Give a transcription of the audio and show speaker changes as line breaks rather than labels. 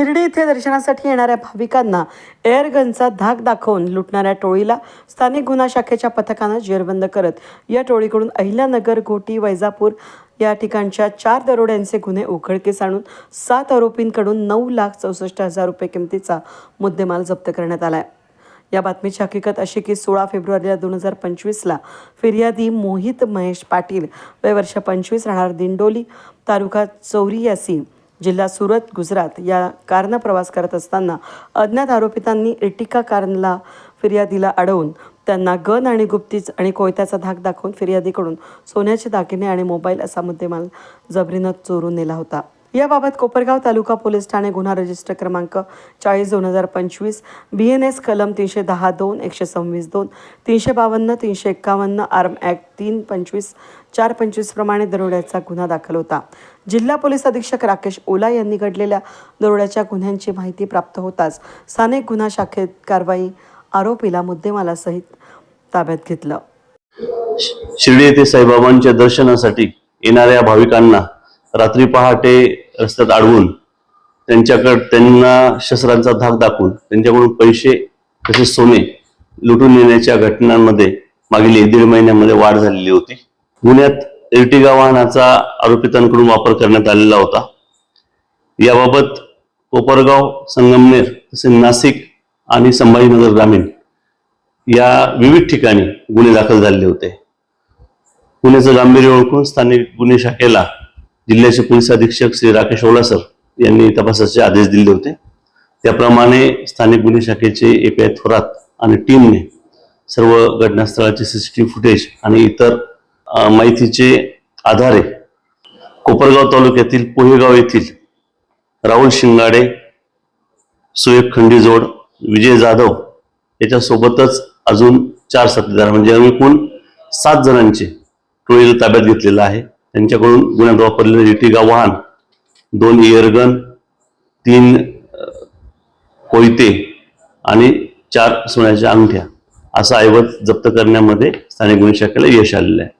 शिर्डी येथे दर्शनासाठी येणाऱ्या भाविकांना एअरगनचा धाक दाखवून लुटणाऱ्या टोळीला स्थानिक गुन्हा शाखेच्या पथकानं जेरबंद करत या टोळीकडून अहिल्यानगर घोटी वैजापूर या ठिकाणच्या चार दरोड्यांचे गुन्हे उघडकीस आणून सात आरोपींकडून नऊ लाख चौसष्ट हजार रुपये किमतीचा मुद्देमाल जप्त करण्यात आला आहे या बातमीची हकीकत अशी की सोळा फेब्रुवारी दोन हजार पंचवीसला फिर्यादी मोहित महेश पाटील वय वर्ष पंचवीस राहणार दिंडोली तालुका चौरियासी जिल्हा सुरत गुजरात या कारनं प्रवास करत असताना अज्ञात आरोपितांनी इर्टिका कारला फिर्यादीला अडवून त्यांना गन आणि गुप्तीच आणि कोयत्याचा धाक दाखवून फिर्यादीकडून सोन्याचे दागिने आणि मोबाईल असा मुद्देमाल जबरीनं चोरून नेला होता. याबाबत कोपरगाव तालुका पोलीस ठाणे गुन्हा रजिस्टर क्रमांक चाळीस दोन हजार पंचवीस बी एन एस कलम तीनशे दहा दोन एकशे सव्वीस दोन तीनशे बावन्न तीनशे एक्कावन्न आर्म ॲक्ट तीन पंचवीस चार पंचवीस प्रमाणे दरोड्याचा गुन्हा दाखल होता. जिल्हा पोलीस अधीक्षक राकेश ओला यांनी घडलेल्या दरोड्याच्या गुन्ह्यांची माहिती प्राप्त होताच स्थानिक गुन्हा शाखेत कारवाई आरोपीला मुद्देमालासहित ताब्यात घेतलं.
शिर्डी येथे साईबाबांच्या दर्शनासाठी येणाऱ्या भाविकांना रात्री पहाटे रस्त्यात अडवून त्यांच्याकडे त्यांना शस्त्रांचा धाक दाखवून त्यांच्याकडून पैसे तसेच सोने लुटून नेण्याच्या घटनांमध्ये मागील दीड महिन्यामध्ये वाढ झालेली होती. गुन्ह्यात एर्टिगा वाहनाचा आरोपितांकडून वापर करण्यात आलेला होता. याबाबत कोपरगाव संगमनेर तसेच नाशिक आणि संभाजीनगर ग्रामीण या विविध ठिकाणी गुन्हे दाखल झालेले होते. गुन्ह्याचं गांभीर्य ओळखून स्थानिक गुन्हे शाखेला जिल्ह्याचे पोलीस अधीक्षक श्री राकेश ओलासर यांनी तपासाचे आदेश दिले होते. त्याप्रमाणे स्थानिक गुन्हे शाखेचे एपीआय थोरात आणि टीमने सर्व घटनास्थळाचे सीसीटीव्ही फुटेज आणि इतर माहितीचे आधारे कोपरगाव तालुक्यातील पोहेगाव येथील राहुल शिंगाडे सुएब खंडीजोड विजय जाधव याच्यासोबतच अजून चार साथीदार म्हणजे एकूण सात जणांचे टोळीला ताब्यात घेतलेलं आहे. त्यांच्याकडून गुन्ह्यात वापरलेलं रिटिगा वाहन दोन इयरगन तीन कोयते आणि चार सोन्याच्या अंगठ्या. असा ऐवज जप्त करण्यामध्ये स्थानिक गुन्हे शाखेला यश आलेलं आहे.